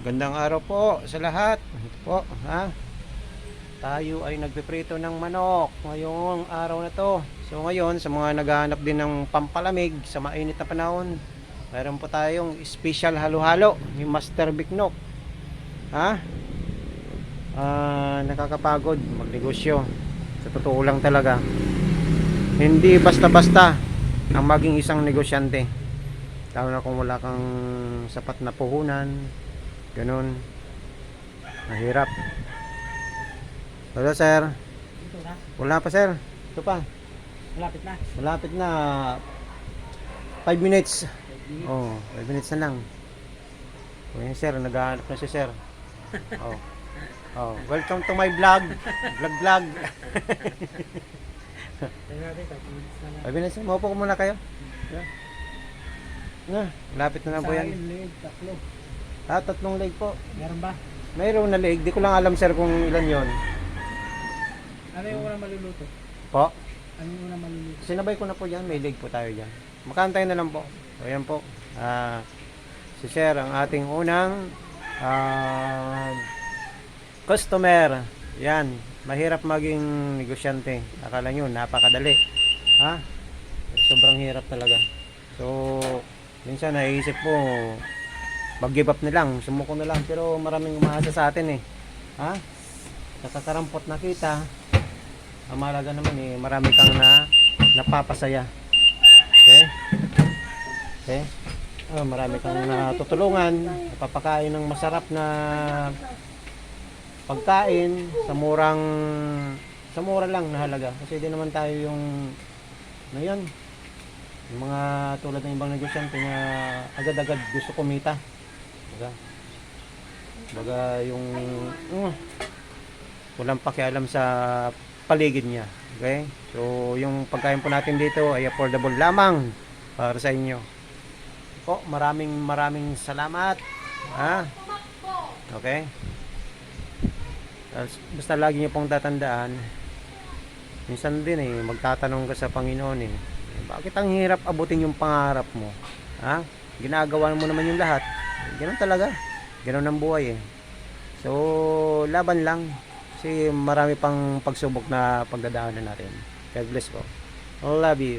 Gandang araw po sa lahat. Ito po, ha? Tayo ay nagpiprito ng manok ngayong araw na to. So ngayon, sa mga naghahanap din ng pampalamig sa mainit na panahon, meron po tayong special halo-halo, yung Master Biknok. Ha? Ah, nakakapagod magnegosyo. Sa totoo lang talaga. Hindi basta-basta ang maging isang negosyante. Lalo na kung wala kang sapat na puhunan, ganun. Mahirap. Hello, sir. Wala pa, sir. Ito pa. Malapit na. Malapit na 5 minutes. Oh, 5 minutes na lang. O yan, sir. Naghahanap na si sir. Oh. Oh, welcome to my vlog. Vlog vlog. Tingnan natin, 5 minutes na lang. 5 minutes. Maupo ko muna kayo. Yeah. Na, malapit na lang po yan. Ah, tatlong leg po. Meron ba? Mayroon na leg. Di ko lang alam, sir, kung ilan yon. Ano yung unang maluluto? Po. Ano yung unang maluluto? Sinabay ko na po yan. May leg po tayo dyan. Makantay na lang po. So, ayan po. Ah, si Sir, ang ating unang ah, customer. Yan. Mahirap maging negosyante. Akala nyo, napakadali. Ha? Sobrang hirap talaga. So, minsan naisip po, mag-give up na lang, sumuko na lang. Pero maraming umaasa sa atin eh. Ha? Nakakarampot na kita. Ang mahalaga naman eh, marami kang na napapasaya. Okay? Okay? Oh, marami kang natutulungan, napapakain ng masarap na pagkain sa murang sa mura lang na halaga. Kasi di naman tayo yung ano yan, yung mga tulad ng ibang negosyante na agad-agad gusto kumita. Baga, baga yung mm, walang pakialam sa paligid niya. Okay? So, yung pagkain po natin dito ay affordable lamang para sa inyo. Po, maraming maraming salamat. Ha? Okay? Basta lagi niyo pong tatandaan, minsan din eh, magtatanong ka sa Panginoon eh, bakit ang hirap abutin yung pangarap mo? Ha? Ginagawa mo naman yung lahat. Ganun talaga. Ganun ang buhay eh. So, laban lang. Kasi marami pang pagsubok na pagdadaanan natin. God bless po. Love you.